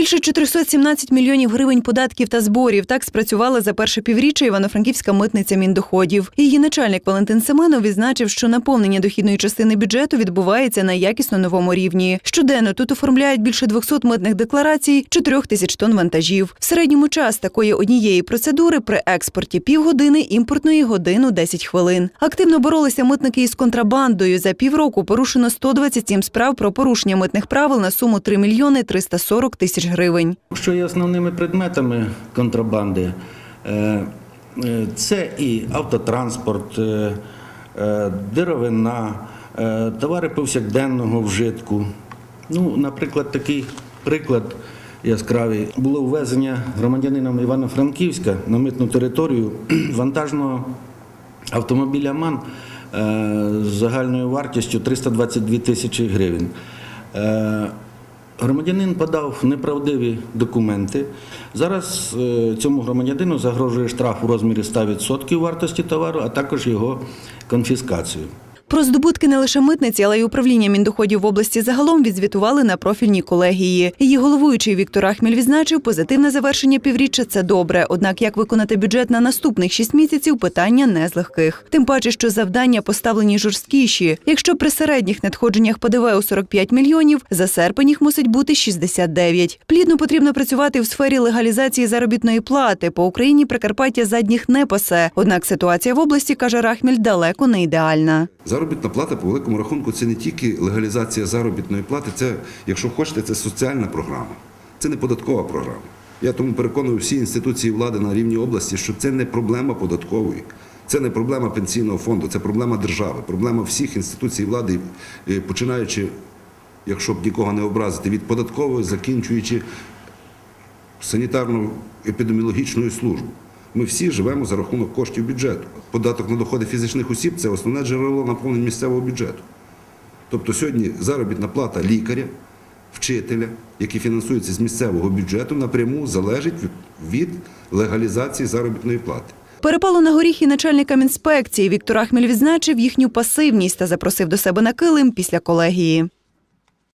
Більше 417 мільйонів гривень податків та зборів так спрацювала за перше півріччя Івано-Франківська митниця Міндоходів. Її начальник Валентин Семенов відзначив, що наповнення дохідної частини бюджету відбувається на якісно новому рівні. Щоденно тут оформляють більше 200 митних декларацій, 4 тисяч тонн вантажів. В середньому час такої однієї процедури при експорті півгодини, імпортної годину 10 хвилин. Активно боролися митники із контрабандою. За півроку порушено 127 справ про порушення митних правил на суму 3 мільйони 340 тисяч гривень. Що є основними предметами контрабанди, е, е, це і автотранспорт, е, деревина, товари повсякденного вжитку. Ну, наприклад, такий приклад яскравий було ввезення громадянином Івано-Франківська на митну територію вантажного автомобіля МАН з загальною вартістю 322 тисячі гривень. Громадянин подав неправдиві документи. Зараз е, цьому громадянину загрожує штраф у розмірі 100% вартості товару, а також його конфіскацію. Про здобутки не лише митниці, але й управління міндоходів в області загалом відзвітували на профільній колегії. Її головуючий Віктор Ахміль відзначив, позитивне завершення півріччя це добре. Однак як виконати бюджет на наступних шість місяців питання не з легких. Тим паче, що завдання поставлені жорсткіші. Якщо при середніх надходженнях ПДВ у 45 мільйонів, за серпень їх мусить бути 69. Плідно потрібно працювати в сфері легалізації заробітної плати. По Україні Прикарпаття задніх не пасе. Однак ситуація в області каже Рахміль далеко не ідеальна. Заробітна плата по великому рахунку це не тільки легалізація заробітної плати, це, якщо хочете, це соціальна програма, це не податкова програма. Я тому переконую всі інституції влади на рівні області, що це не проблема податкової, це не проблема пенсійного фонду, це проблема держави, проблема всіх інституцій влади, е, починаючи, якщо б нікого не образити, від податкової, закінчуючи санітарно-епідеміологічною службою. Ми всі живемо за рахунок коштів бюджету. Податок на доходи фізичних осіб це основне джерело наповнення місцевого бюджету. Тобто сьогодні заробітна плата лікаря, вчителя, які фінансуються з місцевого бюджету, напряму залежить від легалізації заробітної плати. Перепало на горіхи начальника Мінспекції Віктор Ахміль відзначив їхню пасивність та запросив до себе на килим після колегії.